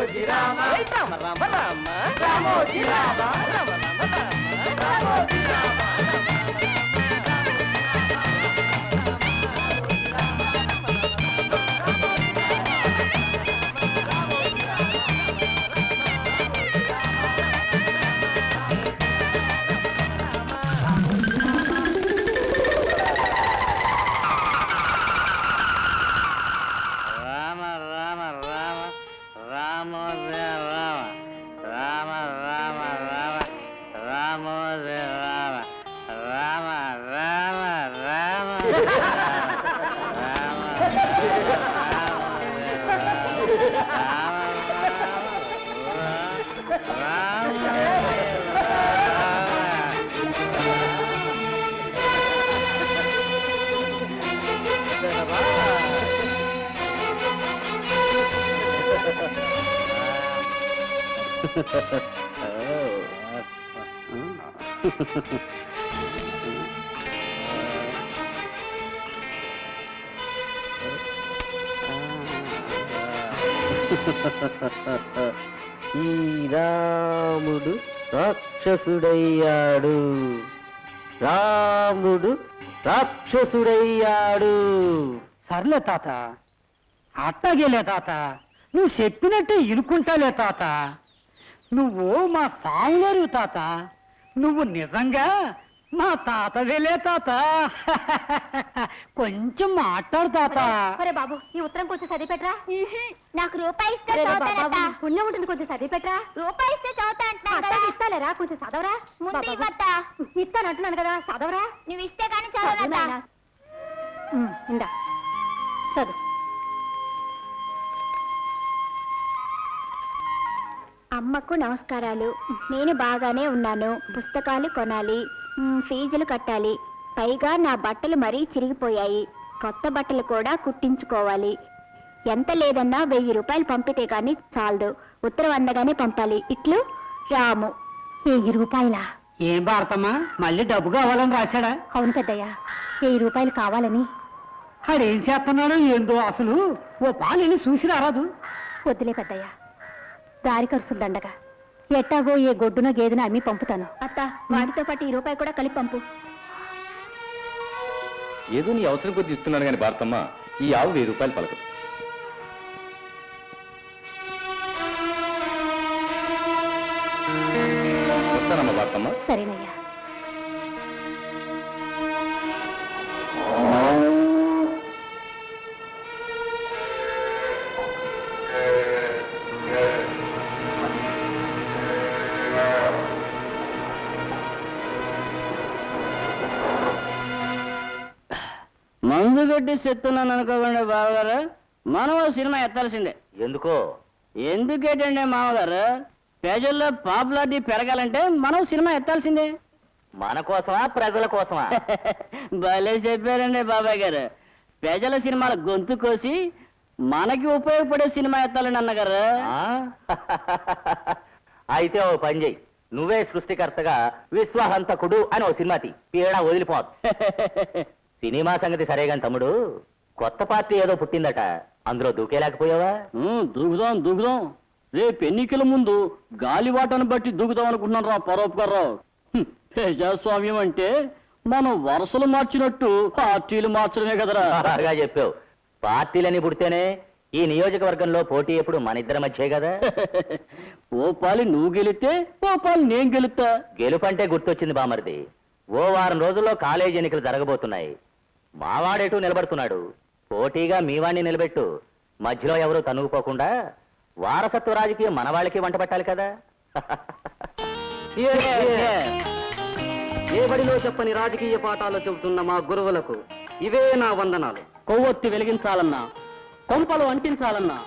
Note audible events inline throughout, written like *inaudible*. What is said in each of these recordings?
Ramoji Rama Rama Rama Rama Ramoji Rama Rama Rama Rama Rama Oh, that's fun. ఈ రాముడు రాక్షసుడయ్యాడు. రాముడు రాక్షసుడయ్యాడు. సర్లే తాత అట్టగేలే తాత. నువ్వు చెప్పినట్టే ఇనుకుంటాలే తాత. నువ్వు మా సాయిలేరు తాత. నువ్వు నిజంగా మా తాతవేలే తాత. కొంచెం మాట్లాడు తాత. ఒరే బాబు ఈ ఉత్తరం కొంచెం చదివిపెట్రా నాకు రూపాయి ఇస్తే పుణ్యం ఉంటుంది కొంచెం చదివిపెట్రా రూపాయి ఇస్తే చదువుతా అంటున్నాను ఇస్తాలేరా కొంచెం చదవరా? ముందు ఇవ్వత్తా. ఇస్తానంటున్నాను కదా చదవరా? నువ్వు ఇస్తే కానీ చదవరా ఇందా. చదువు. అమ్మకు నమస్కారాలు. నేను బాగానే ఉన్నాను. పుస్తకాలు కొనాలి. ఫీజులు కట్టాలి. పైగా నా బట్టలు మరీ చిరిగిపోయాయి. కొత్త బట్టలు కూడా కుట్టించుకోవాలి. ఎంత లేదన్నా వెయ్యి రూపాయలు పంపితే గాని చాలదు. ఉత్తరం అందగానే పంపాలి. ఇట్లు? రాము. వెయ్యి రూపాయలా? ఏం భారతమ్మా? మళ్ళీ డబ్బు కావాలని రాశాడా? అవును పెద్దయ్య. వెయ్యి రూపాయలు కావాలని. ఆడేం చేస్తున్నాడో ఏందో అసలు? ఓ పాలు చూసి రారాదు వద్దులే పెద్దయ్య. దారి ఖర్చులు దండగా ఎట్టాగో ఏ గొడ్డున గేదెన అమ్మి పంపుతాను. అత్త వాటితో పాటు ఈ రూపాయి కూడా కలిపి పంపు. ఏదో నీ అవసరం కొద్ది ఇస్తున్నాను కానీ భారతమ్మ ఈ ఆవు వెయ్యి రూపాయలు పలకదు. వస్తానమ్మా భారతమ్మ. సరేనయ్యా. గడ్డి చెప్తున్నాను అనుకోకుండా బావగారు. మనం సినిమా ఎత్తాల్సిందే. ఎందుకో? ఎందుకేటండి మామగారు? ప్రజల్లో పాపులారిటీ పెరగాలంటే మనం సినిమా ఎత్తాల్సిందే. మన కోసమా ప్రజల కోసమా? *laughs* భలే చెప్పారండి బాబాయ్ గారు ప్రజల సినిమాల గొంతు కోసి మనకి ఉపయోగపడే సినిమా ఎత్తాలండి అన్నగారు. ఆ? *laughs* అయితే ఓ పని చెయ్యి. నువ్వే సృష్టికర్తగా విశ్వహంతకుడు అని ఓ సినిమా తీ పీడ వదిలిపోదు. *laughs* సినిమా సంగతి సరేగాని తమ్ముడు కొత్త పార్టీ ఏదో పుట్టిందట. అందులో దూకేలేకపోయావా? దూకుదాం దూకుదాం. రేపు ఎన్నికల ముందు గాలివాటను బట్టి దూకుదాం అనుకుంటున్నాను రా పరోపకారావు హ్మ్, ప్రజాస్వామ్యం అంటే మనం వరుసలు మార్చినట్టు పార్టీలు మార్చడమే కదరా. బాగా చెప్పావు. పార్టీలని పుడితేనే ఈ నియోజకవర్గంలో పోటీ ఎప్పుడు మన ఇద్దరి మధ్యే కదా? *laughs* ఓ పాలి నువ్వు గెలిస్తే ఓ పాలి నేను గెలుస్తా. గెలుపంటే గుర్తొచ్చింది బామర్ది. ఓ వారం రోజుల్లో కాలేజీ ఎన్నికలు జరగబోతున్నాయి. మావాడేటూ నిలబడుతున్నాడు. పోటీగా మీవాణ్ణి నిలబెట్టు. మధ్యలో ఎవరు తనుగుపోకుండా వారసత్వ రాజకీయం మన వాళ్ళకి వంట పెట్టాలి కదా ఏ బడిలో చెప్పని రాజకీయ పాఠాలు చెబుతున్న మా గురువులకు ఇవే నా వందనాలు. కొవ్వొత్తి వెలిగించాలన్నా కొంపలు అంటించాలన్నా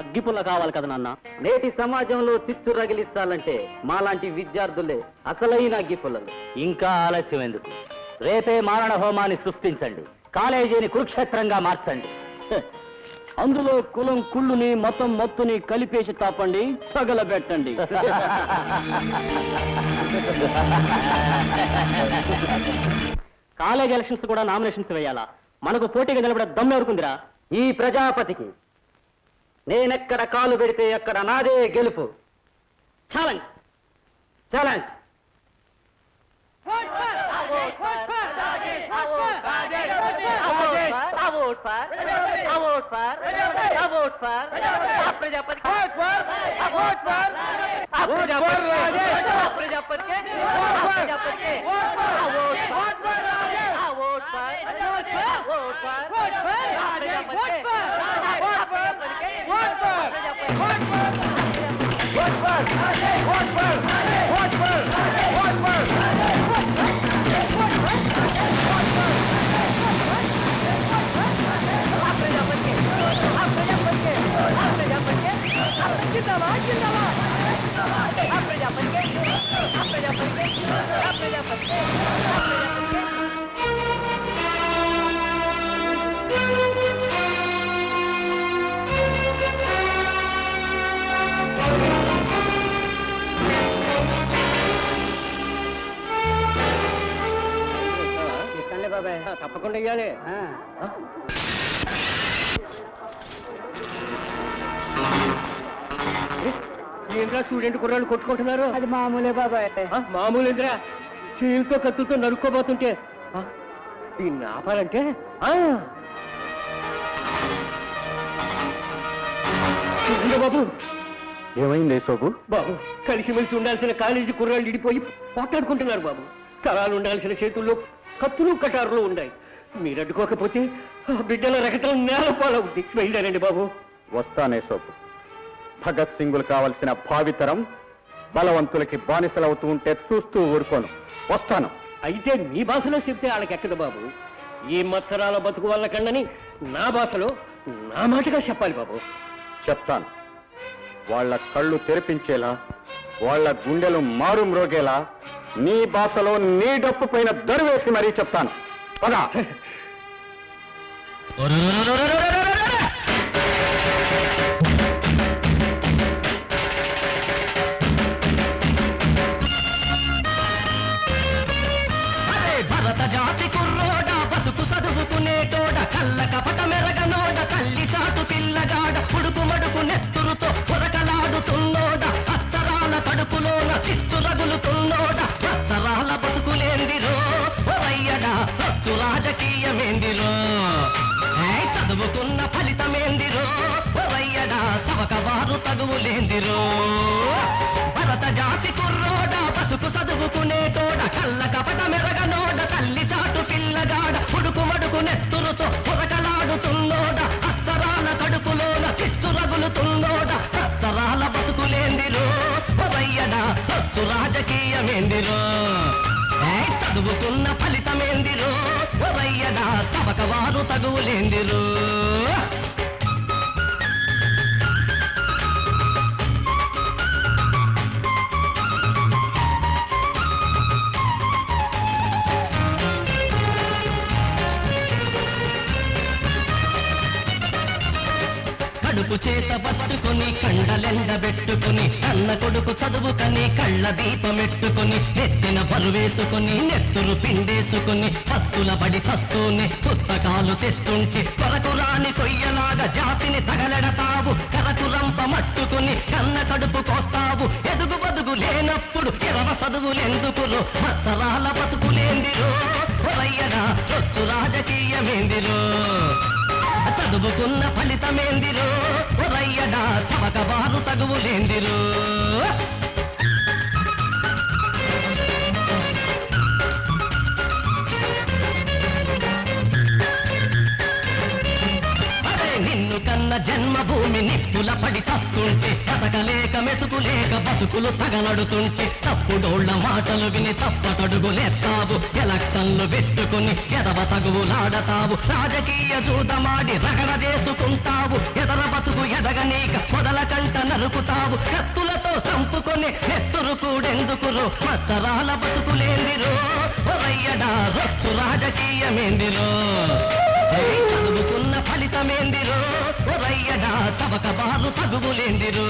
అగ్గిపుల్ల కావాలి కదా నాన్న. నేటి సమాజంలో చిచ్చు రగిలించాలంటే మాలాంటి విద్యార్థులే అసలైన అగ్గిపుల్లలు. ఇంకా ఆలస్యం ఎందుకు రేపే మారణ హోమాన్ని సృష్టించండి. కాలేజీని కురుక్షేత్రంగా మార్చండి. అందులో కులం కుళ్ళుని మతం మత్తుని కలిపేసి తాపండి తగలబెట్టండి కాలేజ్ ఎలక్షన్స్ కూడా నామినేషన్స్ వేయాలా? మనకు పోటీగా నిలబడే దమ్ము ఎవరుకుందిరా? ఈ ప్రజాపతికి. నేనెక్కడ కాలు పెడితే అక్కడ నాదే గెలుపు. Challenge challenge What for? బాబాయ్. తప్పకుండా ఇయ్యాలి. ఏంట్రా స్టూడెంట్ కుర్రాళ్ళు కొట్టుకుంటున్నారు? అది మామూలే బాబాయ్. మామూలు ఏంట్రా చీలతో కత్తులతో నరుక్కోబోతుంటే ఆ, దీన్ని ఆపాలంటే బాబు? ఏమైంది సోపు బాబు కలిసిమెలిసి ఉండాల్సిన కాలేజీ కుర్రాళ్ళు ఇడిపోయి పోట్లాడుకుంటున్నారు బాబు. కళాలు ఉండాల్సిన చేతుల్లో కత్తులు కటారులు ఉన్నాయి. మీరు అడ్డుకోకపోతే బిడ్డల రకతం నేల పాలవుద్ది బయలుదేరండి బాబు. వస్తానే సోపు భగత్ సింగులు కావలసిన భావితరం బలవంతులకి బానిసలవుతూ ఉంటే చూస్తూ ఊరుకోను. వస్తాను. అయితే మీ భాషలో చెప్తే వాళ్ళకి ఎక్కదు బాబు. ఈ మత్సరాల బతుకు వల్ల కండని నా భాషలో నా మాటగా చెప్పాలి బాబు. చెప్తాను. వాళ్ళ కళ్ళు తెరిపించేలా వాళ్ళ గుండెలు మారు మ్రోగేలా నీ భాషలో నీ డప్పు పైన దరువేసి మరీ చెప్తాను. పదా. చదువుకునేటోడ కళ్ళ కపట మెరగనోడ తల్లి చాటు పిల్లగాడ పుడుకు మడుకు నెత్తురుతో పొరకలాడుతున్నోడ అత్తరాల కడుపులోన చిచ్చు రగులుతున్నోడ అత్తరాల బతుకులేందిరో ఒరయ్యడా రచ్చు రాజకీయమేందిరో? చదువుకున్న ఫలితమేందిరో? ఒరయ్యడా చవక వారు తగువులేందిరో? భరత జాతి కుర్ర తమకవారు తగులేందిరు కడుపు చేత పట్టుకుని కండలెండబెట్టుకుని అన్న కొడుకు చదువుకని కళ్ళ దీపమెట్టుకుని నెత్తిన బరువేసుకుని నెత్తురు పిండేసుకుని పస్తుల పడి చస్తూనే పుస్తకాలు తెస్తుంటే కొరకు రాని కొయ్యలాగా జాతిని తగలెడతావు. కరకు రంప మట్టుకుని కన్న కడుపు కోస్తావు. ఎదుగు బదుగు లేనప్పుడు కిరవ చదువులెందుకులు మత్సరాల బతుకులేందిరో? రాజకీయమేందిరో? చదువుకున్న ఫలితమేందిరో? ఒరయ్యడా చవక బారు తగువులేందిరో? నిన్ను కన్న జన్మ నిప్పుల పడి చస్తుంటే బతకలేక మెతుకులేక బతుకులు తగలడుతుంటే తప్పుడోళ్ళ మాటలు విని తప్పటడుగులేస్తావు ఎలక్షన్లు పెట్టుకుని ఎదవ తగువులాడతావు. రాజకీయ జూదమాడి రగడ చేసుకుంటావు. ఎదర బతుకు ఎదగనీక మొదల కంట నరుకుతావు. కత్తులతో చంపుకొని నెత్తురు కూడెందుకురు? మచ్చరాల బతుకులేందిరో? ఒరయ్యడా రొచ్చు రాజకీయమేందిరో? ఏయ్, తవక బారు తగువులేందిరో?